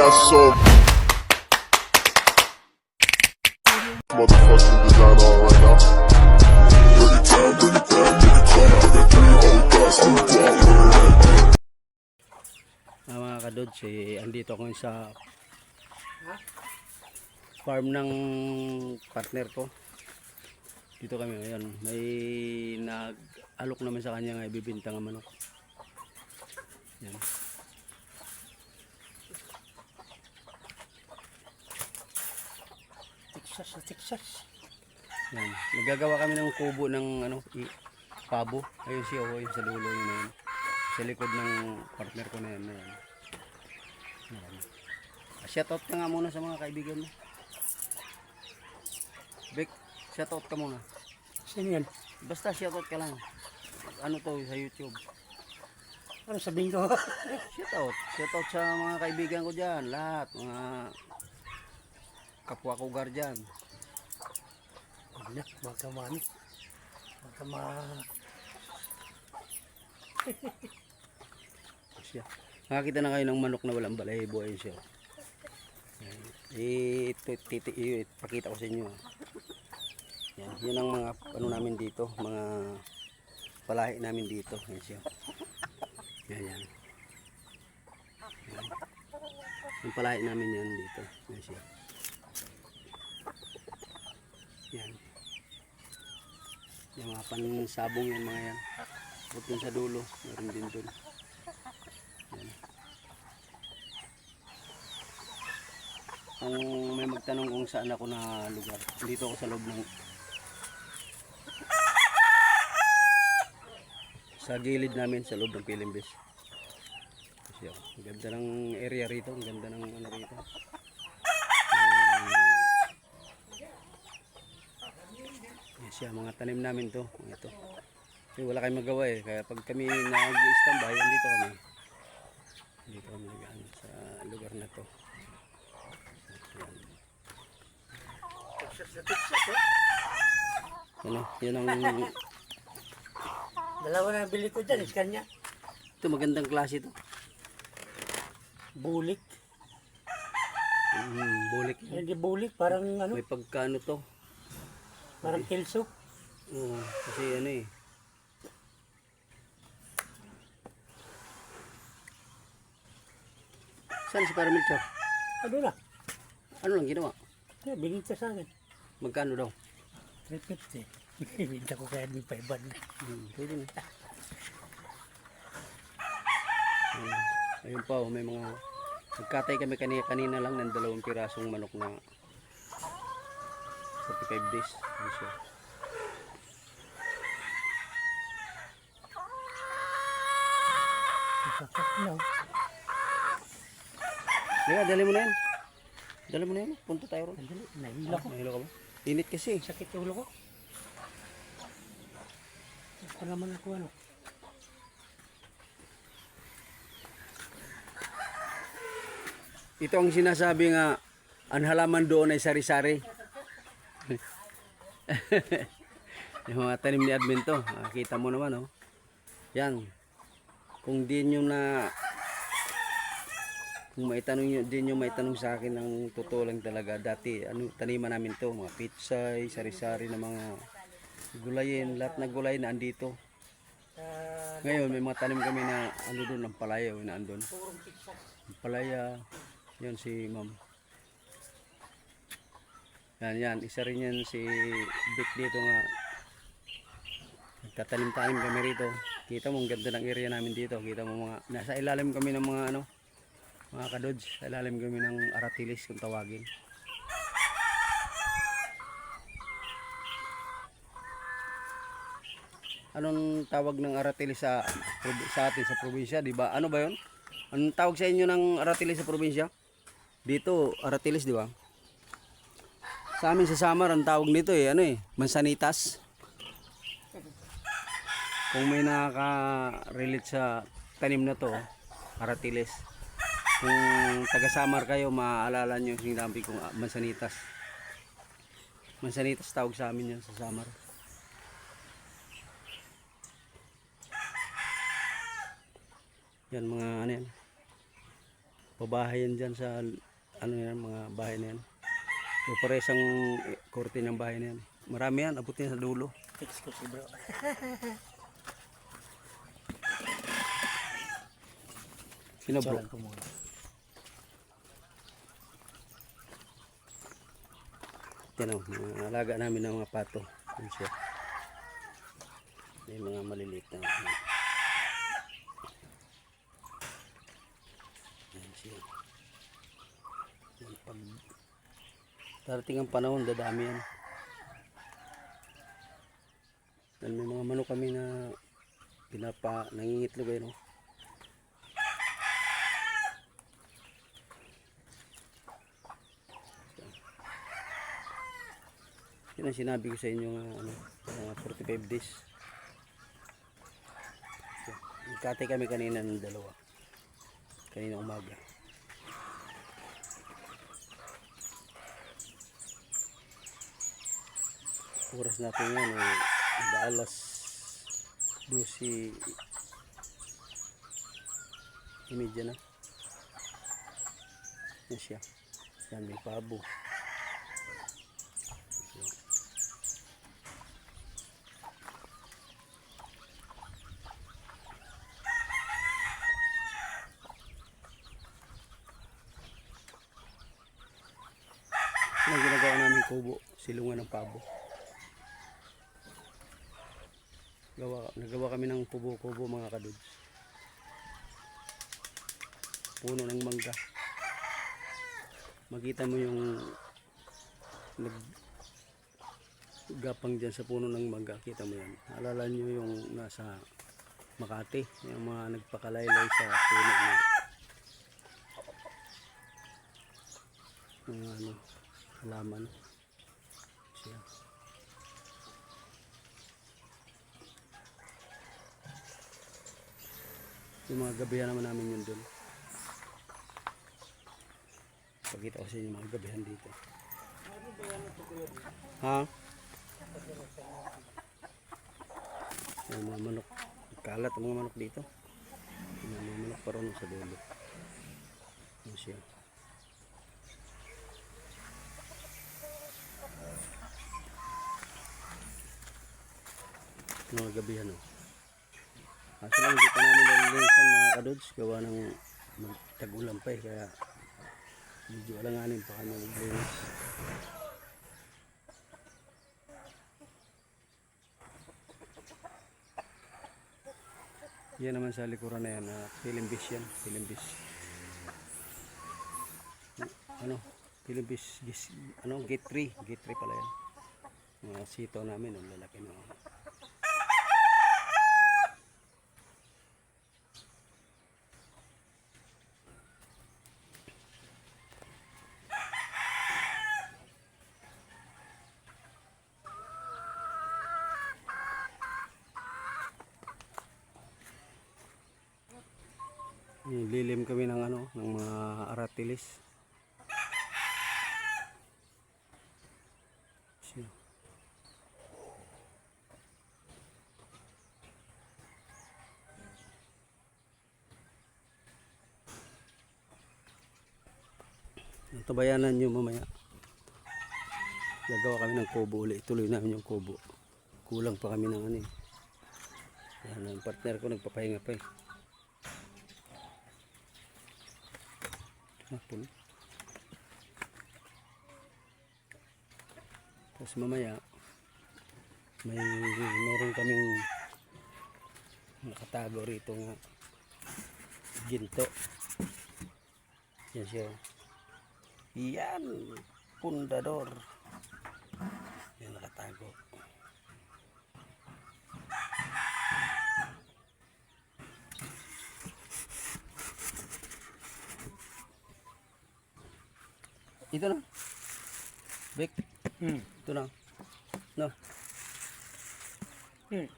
got so motherfucking design on right now. Bring bring it Ah, mga kadods, eh, andito ako sa farm ng partner ko. Dito kami ngayon. May nag-alok naman sa kanya nga ibibinta ng manok. Yan. Texas sa Texas. Yan. Nagagawa kami ng kubo ng ano, i- pabo. Ayun siya, oh, yung sa dulo yun na yun. Sa likod ng partner ko na yan. Na yan. Yan. Shoutout ka nga muna sa mga kaibigan mo. Vic, shoutout ka muna. Sino yan? Basta shoutout ka lang. Ano to sa YouTube? Ano sabihin ko? Shoutout. Shoutout sa mga kaibigan ko dyan. Lahat. Mga kapwa ko guardian. Wala, wag ka man. Wag ka ma... siya. Nakakita na kayo ng manok na walang balahibo ayun siya. Eh, ito, titi, i- pakita ko sa inyo. Yan, yun ang mga ano namin dito, mga palahi namin dito. Yan siya. Yan, yan. Yan. Yung palahi namin yan dito. Yan siya. Yan. Yung mga pansabong yan mga yan. Huwag sa dulo. Meron din dun. Kung may magtanong kung saan ako na lugar, dito ako sa loob ng sa gilid namin sa loob ng Pilimbis. Kasi ang ganda ng area rito, ang ganda ng ano rito. Siya, mga tanim namin to. Ito. Kasi wala kayong magawa eh. Kaya pag kami nag-standby, andito kami. Dito kami nag sa lugar na to. Ano, yan ang Dalawa na bili ko dyan, is kanya. ito magandang klase to. Bulik. Mm, bulik. Hindi bulik, parang ano, May pagkano to. Parang kelso. Oo, kasi ano eh. Saan si Paramilchor? Ano na? Ano lang ginawa? Eh, binita sa akin. Magkano daw? 350. Binta ko kaya di 500. Hmm, pwede na. Ayun, ayun pa, oh, may mga nagkatay kami kanina, kanina lang ng dalawang pirasong manok na 45 days. Ayun siya. Saksak na. oh. Diba, dali mo na yan. Dali mo na yan. Punta tayo ron. Andali, nahila ko. Mahilo ka ba? Init kasi. Sakit yung ulo ko. Ako naman ako ano. Ito ang sinasabi nga, ang halaman doon ay sari-sari. yung mga tanim ni Admin to, nakita mo naman oh. Yan. Kung di nyo na kung may tanong nyo, di nyo may tanong sa akin ng totoo lang talaga dati ano taniman namin to mga pitsay sari-sari na mga gulayin lahat na gulay na andito ngayon may mga tanim kami na ano doon ang palaya oh, na andun ang palaya yan si ma'am yan yan. Isa rin yan si Vic dito nga. Nagtatanim-tanim kami rito. Kita mo ang ganda ng area namin dito. Kita mo mga nasa ilalim kami ng mga ano mga kadods. Sa ilalim kami ng aratilis kung tawagin. Anong tawag ng aratilis sa sa atin sa probinsya di ba? Ano ba yon anong tawag sa inyo ng aratilis sa probinsya? Dito aratilis di ba sa amin sa Samar ang tawag nito eh ano eh mansanitas. Kung may nakaka-relate sa tanim na to aratilis kung taga Samar kayo maaalala nyo yung sinabi kong mansanitas. Mansanitas tawag sa amin yan sa Samar yan mga ano yan. Pabahayan dyan sa ano yan, mga bahay na yan. So pares ang eh, korte ng bahay na yan. Marami yan, abot yan sa dulo. Fix ko si bro. Sino bro? Ko muna. Yan o, mga alaga namin ng mga pato. Yan siya. May mga maliliit na. Yan siya. Yan, pag darating ang panahon, dadami yan. Yan, may mga manok kami na pinapa, nangingitlog eh, no? Yun ang sinabi ko sa inyo nga ano, mga 45 days. So, Nagkatay kami kanina ng dalawa. Kanina umaga. Oras natin yan eh, iba alas 12 imedya na. Yan siya. Yan may pabo. Ang ginagawa namin kubo, silungan ng pabo. Gawa, nagawa kami ng kubo-kubo mga kadudes. Puno ng mangga. Makita mo yung nag gapang dyan sa puno ng mangga. Kita mo yan. Alala nyo yung nasa Makati. Yung mga nagpakalaylay sa puno na ng ano, halaman. Siya. Yung mga gabihan naman namin yun dun. Pakita ko sa inyo mga gabihan dito. Ha? Yung mga manok. Kalat ang mga manok dito. Yung mga manok pa sa dulo. Yan siya. mga gabihan oh. Kaso lang hindi pa namin nalilinisan mga kadods gawa ng tag-ulan pa eh kaya medyo alanganin pa kami maglinis. Yan naman sa likuran na yan, uh, Pilimbis yan, Pilimbis. Ano, Pilimbis, gis, ano, gate 3, gate 3 pala yan. Mga sito namin, ang lalaki na. Kami ng mga aratilis. Siya. Natabayanan nyo mamaya. Gagawa kami ng kubo ulit. Ituloy namin yung kubo. Kulang pa kami ng ano eh. Yan, partner ko nagpapahinga pa eh. Hapon. Tapos mamaya may meron kaming nakatago rito nga ginto. Yan siya. Yan, pundador. Dito na. Bek. Hmm. Ito na. No. Hmm.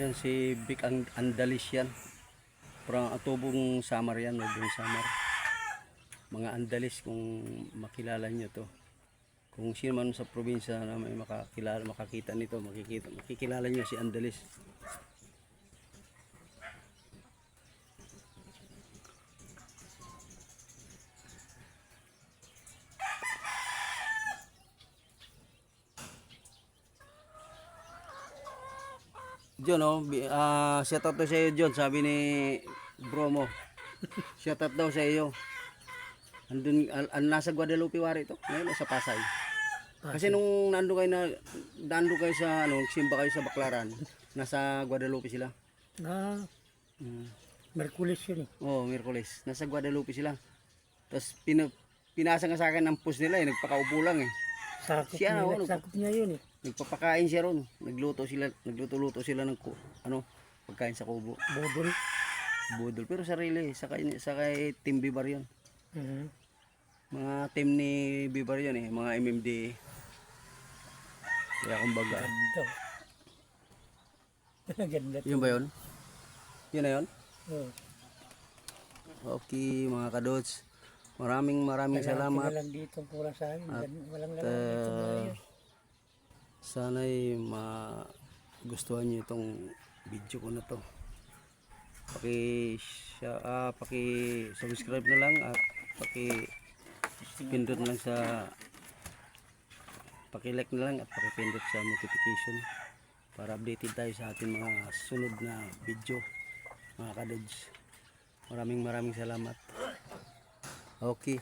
Yan si Big And Andalis yan. Parang atubong Samar yan, Nobong Samar. Mga Andalis kung makilala nyo to. Kung sino man sa probinsya na may makakilala, makakita nito, makikita, makikilala nyo si Andalis. John, oh, bi- ah, shout out to sa iyo, John. Sabi ni bro mo. shout out daw sa iyo. Andun, al, al- nasa Guadalupe Wari to. Ngayon, sa Pasay. Kasi nung nando kayo na, nando kayo sa, ano, simba kayo sa Baklaran, nasa Guadalupe sila. Na, Mm. Merkulis yun eh. Oh, Miyerkules. Nasa Guadalupe sila. Tapos, pina, pinasa nga sa akin ang post nila eh. Nagpakaupo lang eh. Sakop Siya, niya, ano? sakop niya yun eh. Nagpapakain siya ron. Nagluto sila, nagluto-luto sila ng, ano, pagkain sa kubo. Budol. Budol. Pero sarili, sa kay, sa kay Team Bibar yun. Mhm. Mga team ni Bibar yun eh, mga MMD. Kaya kumbaga, Ganda. Ganda. yun ba yun? Yun na yun? Oh. Okay mga kadots, maraming maraming Kailangan salamat. lang dito kulang sa akin. Gan- Walang laman Uh, dito. maayos. sana'y magustuhan nyo itong video ko na to. Paki, ah, paki subscribe na lang at paki pindot na lang sa paki-like na lang at paki-pindot sa notification para updated tayo sa ating mga sunod na video mga kadods maraming maraming salamat okay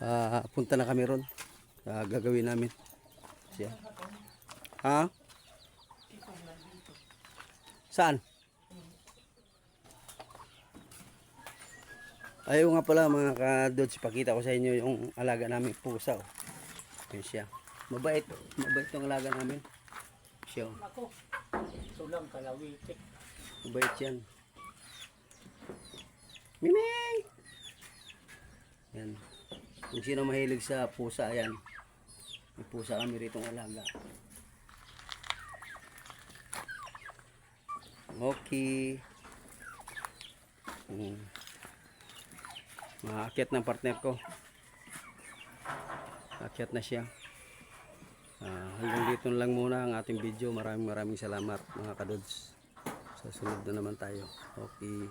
Ah, punta na kami ron Ah, gagawin namin siya ha saan Ayaw nga pala mga kadods, pakita ko sa inyo yung alaga namin pusa. Oh. Yun siya. Mabait. Mabait yung alaga namin. Siya. oh. Ako. Ito lang kalawiti. Mabait yan. Miming! Yan. Kung sino mahilig sa pusa, yan. May pusa kami rito alaga. Okay. Hmm. Maakyat ng partner ko. Akyat na siya. Ah, hanggang dito lang muna ang ating video. Maraming maraming salamat mga kadods. Sa sunod na naman tayo. Okay.